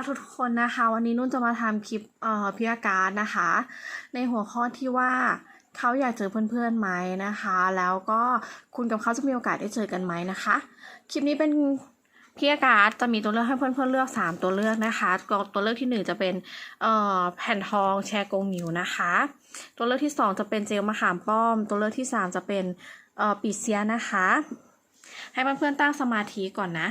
รักทุกคนนะคะ วันนี้นุ่นจะมาทำคลิปเอ่อพิการนะคะ ในหัวข้อที่ว่าเขาอยากเจอเพื่อนๆไหมนะคะ แล้วก็คุณกับเขาจะมีโอกาสได้เจอกันไหมนะคะ คลิปนี้เป็นพิการจะมีตัวเลือกให้เพื่อนๆเลือก 3 ตัวเลือกนะคะกตัวเลือกทีหนึ่1 จะเป็นเอ่อแผ่นทองแชร์กงหมิวนะคะ ตัวเลือกที่ 2 จะเป็นเจลมะขามป้อม ตัวเลือกที่ 3 จะเป็นเอ่อปีเซียนะคะ ให้เพื่อนๆตั้งสมาธิก่อนนะ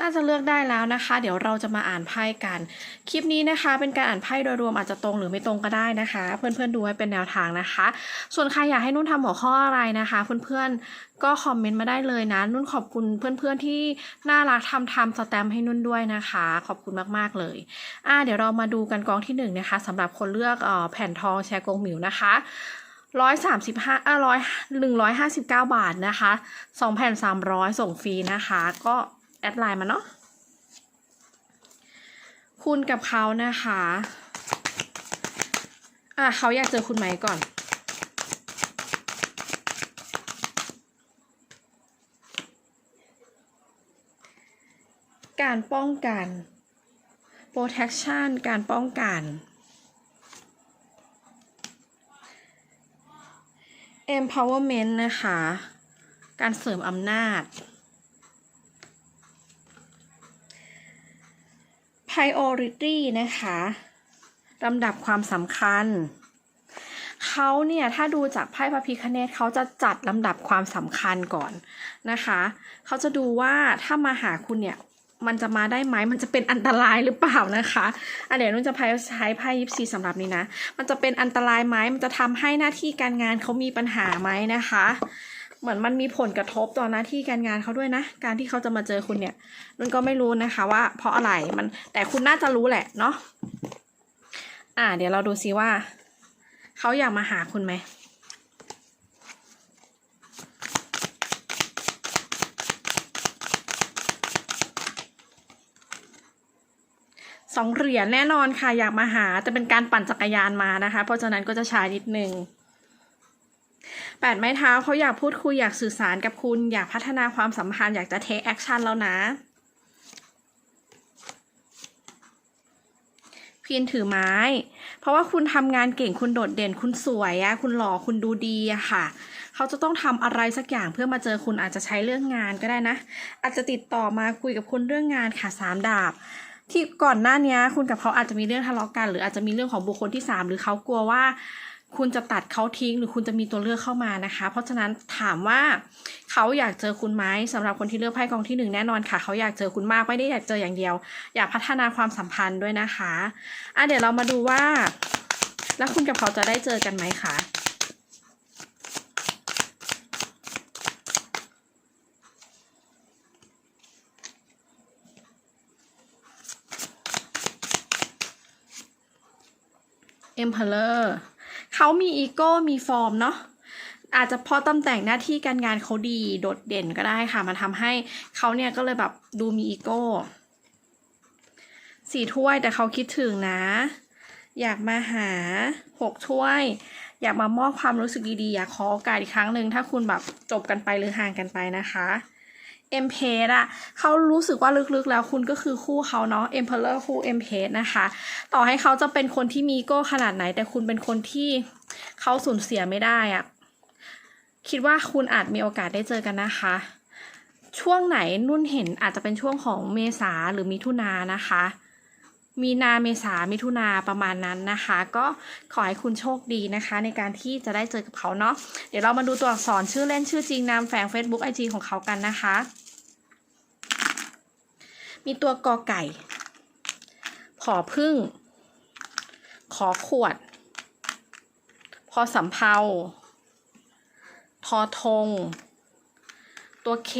น่าจะเลือกได้แล้วนะคะ เดี๋ยวเราจะมาอ่านไพ่กัน คลิปนี้นะคะ เป็นการอ่านไพ่โดยรวมอาจจะตรงหรือไม่ตรงก็ได้นะคะ เพื่อนๆดูไว้เป็นแนวทางนะคะ ส่วนใครอยากให้นุ่นทำหัวข้ออะไรนะคะ เพื่อนๆก็คอมเมนต์มาได้เลยนะ นุ่นขอบคุณเพื่อนๆที่น่ารักทำทำสแตมป์ให้นุ่นด้วยนะคะ ขอบคุณมากๆเลยอ่าเดี๋ยวเรามาดูกันกองที่หนึ่งนะคะสำหรับคนเลือกอ่อแผ่นทองแชร์กงหมิวนะคะร้อยสามสิบห้าอ่าร้อยหนึ่งร้อยห้าสิบเก้าบาทนะคะสองแผ่นสามร้อยส่งฟรีนะคะ ก็ แอดไลน์มาเนาะคุณกับเขานะคะ อะเขาอยากเจอคุณไหมก่อน การป้องกัน protection การป้องกัน empowerment นะคะ การเสริมอำนาจ priority นะคะลำดับความสำคัญ เขาเนี่ย ถ้าดูจากไพ่พระพิคเนตเขาจะจัดลำดับความสำคัญก่อนนะคะ เขาจะดูว่าถ้ามาหาคุณเนี่ย มันจะมาได้ไหม มันจะเป็นอันตรายหรือเปล่านะคะอะเดี๋ยวนุ่นจะใช้ไพ่ยิปซีสำหรับนี้นะ มันจะเป็นอันตรายไหมมันจะทำให้หน้าที่การงานเขามีปัญหาไหมนะคะ เหมือนมันมีผลกระทบต่อหน้าที่การงานเขาด้วยนะ การที่เขาจะมาเจอคุณเนี่ยนุ่นก็ไม่รู้นะคะว่า เพราะอะไรมันแต่คุณน่าจะรู้แหละเนาะอ่า เดี๋ยวเราดูซิว่า เขาอยากมาหาคุณไหมสองเหรียญแน่นอนค่ะอยากมาหาจะเป็นการปั่นจักรยานมานะคะ เพราะฉะนั้นก็จะช้านิดนึง แปดไม้เท้าเขาอยากพูดคุยอยากสื่อสารกับคุณ อยากพัฒนาความสัมพันธ์อยากจะเทคแอคชั่นแล้วนะพีนถือไม้ เพราะว่าคุณทำงานเก่งคุณโดดเด่น คุณสวยอะคุณหล่อคุณดูดีอะค่ะ เขาจะต้องทำอะไรสักอย่างเพื่อมาเจอคุณอาจจะใช้เรื่องงานก็ได้นะ อาจจะติดต่อมาคุยกับคุณเรื่องงานค่ะสามดาบที่ก่อนหน้านี้คุณกับเขาอาจจะมีเรื่องทะเลาะกัน หรืออาจจะมีเรื่องของบุคคลที่สามหรือเขากลัวว่า คุณจะตัดเขาทิ้งหรือคุณจะมีตัวเลือกเข้ามานะคะ เพราะฉะนั้นถามว่าเขาอยากเจอคุณไหมสำหรับคนที่เลือกไพ่กองที่หนึ่งแน่นอนค่ะ เขาอยากเจอคุณมากไม่ได้อยากเจออย่างเดียว อยากพัฒนาความสัมพันธ์ด้วยนะคะอะเดี๋ยวเรามาดูว่า แล้วคุณกับเขาจะได้เจอกันไหมคะ Emperor เเขามีอีโก้มีฟอร์มเนาะอาจจะเพราะตำแหน่งหน้าที่การงานเขาดีโดดเด่นก็ได้ค่ะ มันทำให้เขาเนี่ยก็เลยแบบดูมีอีโก้สี่ถ้วยแต่เขาคิดถึงนะ อยากมาหาหกถ้วย อยากมามอบความรู้สึกดีๆ อยากขอโอกาสอีกครั้งหนึ่งถ้าคุณแบบจบกันไปหรือห่างกันไปนะคะ เอ็มเพสอะเขารู้สึกว่าลึกๆแล้วคุณก็คือคู่เขาเนาะเอ็มเพลเลอร์คู่เอ็มเพสนะคะ ต่อให้เขาจะเป็นคนที่มีโก้ขนาดไหน แต่คุณเป็นคนที่เขาสูญเสียไม่ได้อะคิดว่าคุณอาจมีโอกาสได้เจอกันนะคะ ช่วงไหนนุ่นเห็นอาจจะเป็นช่วงของเมษาหรือมิถุนานะคะ มีนาเมษามิถุนาประมาณนั้นนะคะ ก็ขอให้คุณโชคดีนะคะ ในการที่จะได้เจอกับเขาเนาะเดี๋ยวเรามาดูตัวอักษรชื่อเล่นชื่อจริงนามแฝง Facebook IG ของเขากันนะคะ มีตัวกอไก่ ผอพึ่ง ขอขวด พอสำเภา ทอทง ตัวเค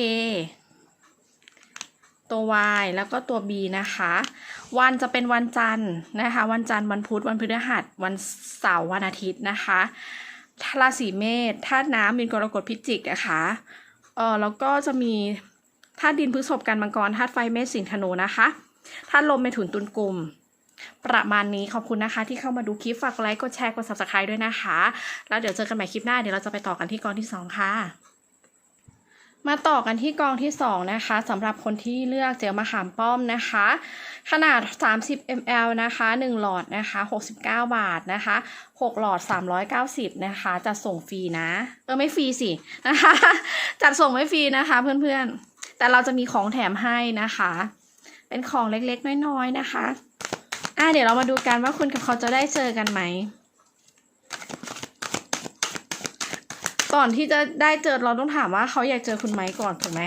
ตัว Y แล้วก็ตัว B นะคะ วันจะเป็นวันจันทร์นะคะ วันจันทร์วันพุธวันพฤหัส วันเสาร์วันอาทิตย์นะคะราศีเมษธาตุน้ำมีนกรกฎพิจิกนะคะเออแล้วก็จะมี ธาตุดินพฤษภกันมังกรธาตุไฟเมษสิงธนูนะคะธาตุลมเมถุนตุลกลุ่มประมาณนี้ขอบคุณนะคะ ที่เข้ามาดูคลิปฝากไลค์กดแชร์กด subscribe ด้วยนะคะ แล้วเดี๋ยวเจอกันใหม่คลิปหน้าเดี๋ยวเราจะไปต่อกันที่กองที่สองค่ะมาต่อกันที่กองที่สองนะคะสำหรับคนที่เลือกเจลมะขามป้อมนะคะ ขนาด 30 ml นะคะ 1 หลอดนะคะ 69 บาทนะคะ 6 หลอด 390 นะคะจัดส่งฟรีนะ เออ ไม่ฟรีสินะคะจัดส่งไม่ฟรีนะคะเพื่อนๆ แต่เราจะมีของแถมให้นะคะ เป็นของเล็กๆ น้อยๆนะคะ อะเดี๋ยวเรามาดูกันว่าคุณกับเขาจะได้เจอกันไหม ก่อนที่จะได้เจอเราต้องถามว่าเขาอยากเจอคุณไหมก่อนถูกไหม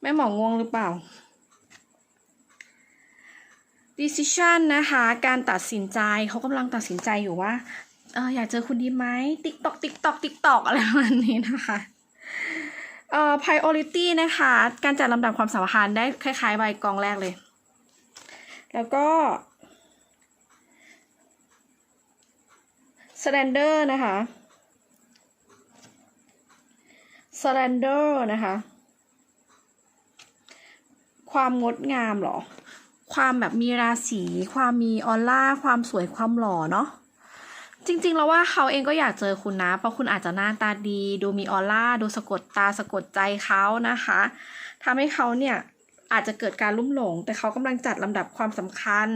แม่หมองง่วงหรือเปล่า decision นะคะ การตัดสินใจเขากำลังตัดสินใจอยู่ว่าเอออยากเจอคุณดีไหมติ๊กตอกติ๊กตอกติ๊กตอกอะไรประมาณนี้นะคะ เอ่อ priority นะคะ การจัดลำดับความสำคัญได้คล้ายๆใบกองแรกเลย แล้วก็ surrender นะคะ surrender นะคะ ความงดงามเหรอ ความแบบมีราศี ความมีออร่า ความสวยความหล่อเนาะ จริงๆ แล้วว่าเขาเองก็อยากเจอคุณนะ เพราะคุณอาจจะหน้าตาดี ดูมีออร่า ดูสะกดตาสะกดใจเขานะคะทำให้เขาเนี่ยอาจจะเกิดการลุ่มหลง แต่เขากำลังจัดลำดับความสำคัญ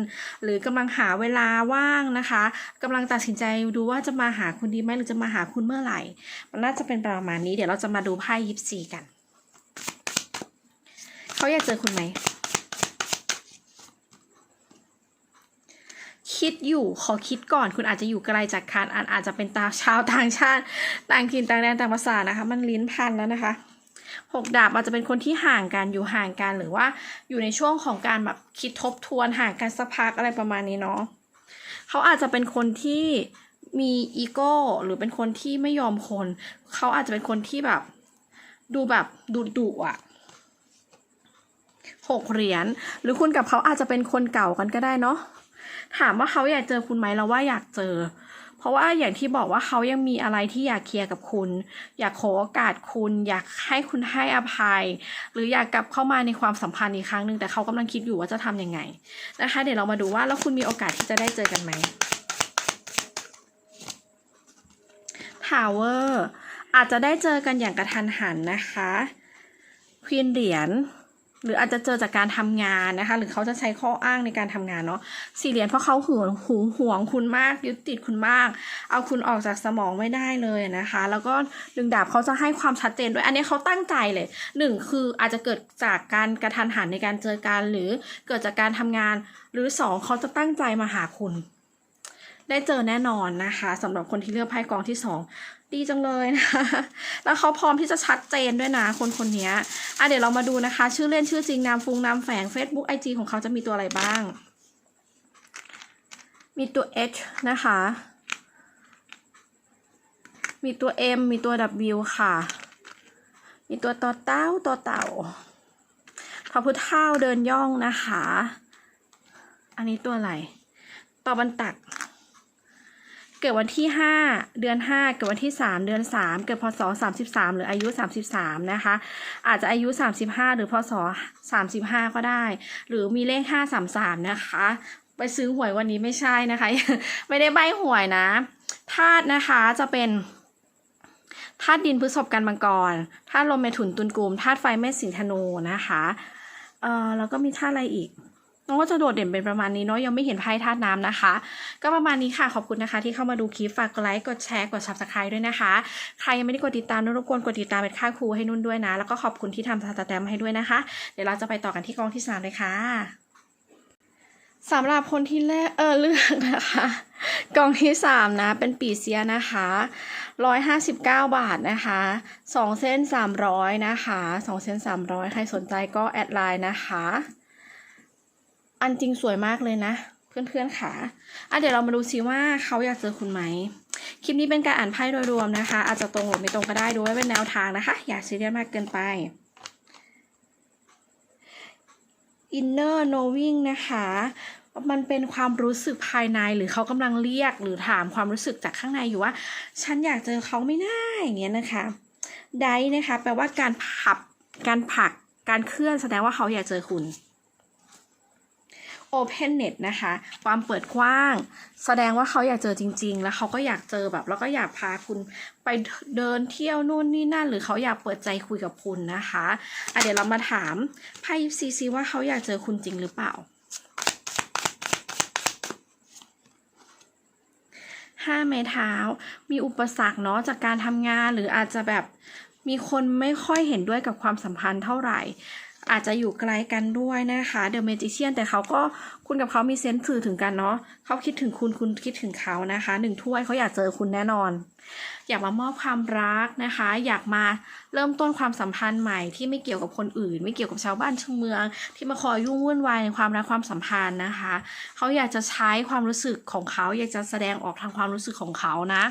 หรือกำลังหาเวลาว่างนะคะกำลังตัดสินใจดูว่าจะมาหาคุณดีไหมหรือจะมาหาคุณเมื่อไหร่ มันน่าจะเป็นประมาณนี้ เดี๋ยวเราจะมาดูไพ่ยิปซีกัน เขาอยากเจอคุณไหม คิดอยู่ขอคิดก่อนคุณอาจจะอยู่ไกลจากคานอาจอาจจะเป็นตาชาวต่างชาติ ต่างถิ่นต่างแดนต่างภาษานะคะ มันลิ้นพันแล้วนะคะหกดาบอาจจะเป็นคนที่ห่างกันอยู่ห่างกันหรือว่าอยู่ในช่วงของการแบบคิดทบทวนห่างกันสักพักอะไรประมาณนี้เนาะเขาอาจจะเป็นคนที่มีอีโก้หรือเป็นคนที่ไม่ยอมคน เขาอาจจะเป็นคนที่แบบ ดูแบบดุดุอะหกเหรียญหรือคุณกับเขาอาจจะเป็นคนเก่ากันก็ได้เนาะ ถามว่าเขาอยากเจอคุณไหมเราว่าอยากเจอ เพราะว่าอย่างที่บอกว่าเขายังมีอะไรที่อยากเคลียร์กับคุณ อยากขอโอกาสคุณ อยากให้คุณให้อภัย หรืออยากกลับเข้ามาในความสัมพันธ์อีกครั้งหนึ่งแต่เขากำลังคิดอยู่ว่าจะทำยังไงนะคะ เดี๋ยวเรามาดูว่าแล้วคุณมีโอกาสที่จะได้เจอกันไหม Tower อาจจะได้เจอกันอย่างกระทันหันนะคะควีนเหรียญ หรืออาจจะเจอจากการทำงานนะคะ หรือเขาจะใช้ข้ออ้างในการทำงานเนาะสี่เหรียญเพราะเขาหึงหวงหวงคุณมาก ยึดติดคุณมาก เอาคุณออกจากสมองไม่ได้เลยนะคะ แล้วก็ดึงดาบเขาจะให้ความชัดเจนด้วย อันนี้เขาตั้งใจเลยหนึ่งคืออาจจะเกิดจากการกระทันหันในการเจอกันหรือเกิดจากการทำงาน หรือสองเขาจะตั้งใจมาหาคุณได้เจอแน่นอนนะคะสำหรับคนที่เลือกไพ่กองที่สอง ดีจังเลยนะคะแล้วเขาพร้อมที่จะชัดเจนด้วยนะคนคนนี้อะเดี๋ยวเรามาดูนะคะ ชื่อเล่นชื่อจริงนามฟุงนามแฝง Facebook IG ของเขาจะมีตัวอะไรบ้าง มีตัว H นะคะ มีตัว M มีตัว W ค่ะ มีตัวต่อเต้าตัวเต่าพระพุทธเท้าเดินย่องนะคะ อันนี้ตัวอะไรต่อบรรตัก เกิดวันที่ 5 เดือน 5 เกิดวันที่ 3 เดือน 3 เกิดพศ 33 หรืออายุ 33 นะคะ อาจจะอายุ 35 หรือพศ 35 ก็ได้ หรือมีเลข 533 นะคะ ไปซื้อหวยวันนี้ไม่ใช่นะคะ ไม่ได้ใบหวยนะธาตุนะคะจะเป็นธาตุดินพฤษภกันมังกรธาตุลมเมถุนตุลกลุ่มธาตุไฟเมษสิงห์ธนูนะคะเออแล้วก็มีธาตุอะไรอีก น้องก็จะโดดเด่นเป็นประมาณนี้เนาะยังไม่เห็นไพ่ธาตุน้ำนะคะ ก็ประมาณนี้ค่ะขอบคุณนะคะ ที่เข้ามาดูคลิปฝากกดไลค์กดแชร์กด subscribe ด้วยนะคะ ใครยังไม่ได้กดติดตามนุ่นรบกวนกดติดตามเป็นค่าครูให้นุ่นด้วยนะ แล้วก็ขอบคุณที่ทำสแตมป์ให้ด้วยนะคะ เดี๋ยวเราจะไปต่อกันที่กองที่สามเลยค่ะสำหรับคนที่แรกเออเลือกนะคะกล่องที่สามนะ เป็นปีเซียนะคะร้อยห้าสิบเก้าบาทนะคะสองเส้นสามร้อยนะคะสองเส้นสามร้อยใครสนใจก็แอดไลน์นะคะ อันจริงสวยมากเลยนะ เพื่อนๆค่ะอะเดี๋ยวเรามาดูซิว่าเขาอยากเจอคุณไหม คลิปนี้เป็นการอ่านไพ่โดยรวมนะคะ อาจจะตรงหรือไม่ตรงก็ได้ดูไว้เป็นแนวทางนะคะ อย่าซีเรียสมากเกินไป inner knowing นะคะมันเป็นความรู้สึกภายในหรือเขากำลังเรียกหรือถามความรู้สึกจากข้างในอยู่ว่า ฉันอยากเจอเขาไม่ได้อย่างเงี้ยนะคะได้นะคะ แปลว่าการผับการผลักการเคลื่อนแสดงว่าเขาอยากเจอคุณ openness นะคะ ความเปิดกว้าง แสดงว่าเขาอยากเจอจริง ๆ แล้วเขาก็อยากเจอแบบ แล้วก็อยากพาคุณไปเดินเที่ยวนู่นนี่นั่น หรือเขาอยากเปิดใจคุยกับคุณนะคะะเดี๋ยวเรามาถามไพ่ซีซีว่าเขาอยากเจอคุณจริงหรือเปล่าห้าไม้เท้า มีอุปสรรคเนาะจากการทำงานหรืออาจจะแบบมีคนไม่ค่อยเห็นด้วยกับความสัมพันธ์เท่าไหร่ อาจจะอยู่ไกลกันด้วยนะคะเดอะเมจิเชียนแต่เขาก็คุณกับเขามีเซนส์สื่อถึงกันเนาะเขาคิดถึงคุณคุณคิดถึงเขานะคะหนึ่งถ้วยเขาอยากเจอคุณแน่นอน อยากมามอบความรักนะคะ อยากมาเริ่มต้นความสัมพันธ์ใหม่ที่ไม่เกี่ยวกับคนอื่น ไม่เกี่ยวกับชาวบ้านชาวเมือง ที่มาคอยยุ่งวุ่นวายในความรักความสัมพันธ์นะคะ เขาอยากจะใช้ความรู้สึกของเขา อยากจะแสดงออกทางความรู้สึกของเขานะ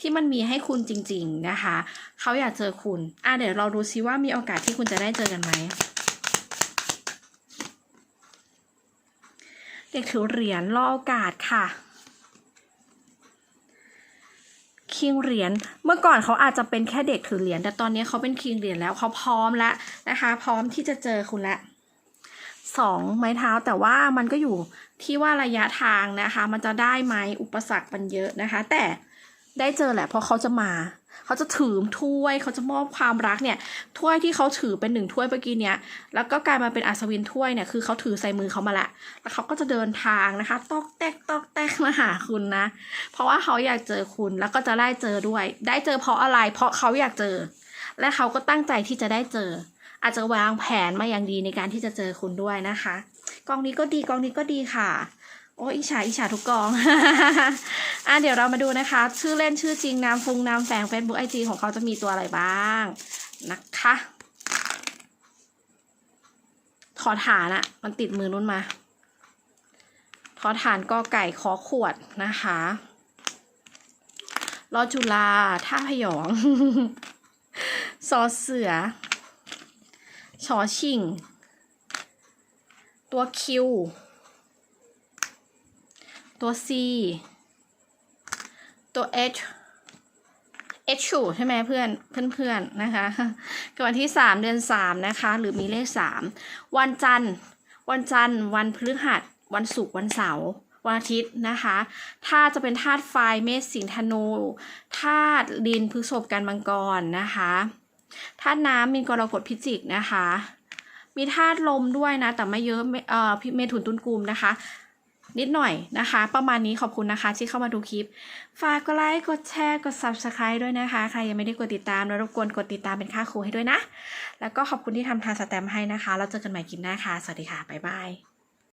ที่มันมีให้คุณจริง ๆนะคะ เขาอยากเจอคุณอะเดี๋ยวเราดูซิว่ามีโอกาสที่คุณจะได้เจอกันไหม เด็กถือเหรียญรอโอกาสค่ะคิงเหรียญเมื่อก่อนเขาอาจจะเป็นแค่เด็กถือเหรียญแต่ตอนนี้เขาเป็นคิงเหรียญแล้วเขาพร้อมแล้วนะคะ พร้อมที่จะเจอคุณแล้วสองไม้เท้าแต่ว่ามันก็อยู่ที่ว่าระยะทางนะคะ มันจะได้ไหมอุปสรรคมันเยอะนะคะ แต่ได้เจอแหละเพราะเขาจะมา เขาจะถือถ้วยเขาจะมอบความรักเนี่ยถ้วยที่เขาถือเป็นหนึ่งถ้วยเมื่อกี้เนี้ยแล้วก็กลายมาเป็นอัศวินถ้วยเนี่ยคือเขาถือใส่มือเขามาละแล้วเขาก็จะเดินทางนะคะตอกแตกตอกแตกมาหาคุณนะ เพราะว่าเขาอยากเจอคุณแล้วก็จะได้เจอด้วย ได้เจอเพราะอะไร เพราะเขาอยากเจอ และเขาก็ตั้งใจที่จะได้เจอ อาจจะวางแผนมาอย่างดีในการที่จะเจอคุณด้วยนะคะกองนี้ก็ดีกองนี้ก็ดีค่ะ โอ้อิจฉาอิจฉาทุกกอง อะเดี๋ยวเรามาดูนะคะ ชื่อเล่นชื่อจริงนามฟุงนามแฝง Facebook IG ของเขาจะมีตัวอะไรบ้างนะคะ ขอฐานอะมันติดมือนุ่นมาขอฐานกอไก่ขอขวดนะคะรอจุฬาท่าพยองซอเสือชอชิง ตัวคิว ตัว C ตัว H H ชูใช่ไหมเพื่อนเพื่อนๆนะคะกิดวันที่ 3 เดือน 3 นะคะ หรือมีเลข 3 วันจันทร์ วันจันทร์ วันพฤหัส วันศุกร์วันเสาร์วันอาทิตย์นะคะถ้าจะเป็นธาตุไฟเมษสิงธนูธาตุดินพฤษภกันมังกรนะคะธาตุน้ำมีกรกฎพิจิกนะคะ มีธาตุลมด้วยนะ แต่ไม่เยอะเอ่อเมถุนตุลกุมนะคะ นิดหน่อยนะคะ ประมาณนี้ขอบคุณนะคะที่เข้ามาดูคลิป ฝากกดไลค์กดแชร์กด subscribe ด้วยนะคะ ใครยังไม่ได้กดติดตามแล้วรบกวนกดติดตามเป็นค่าครูให้ด้วยนะ แล้วก็ขอบคุณที่ทำทานสแตมป์ให้นะคะแล้วเจอกันใหม่คลิปหน้าค่ะ สวัสดีค่ะ บ๊ายบาย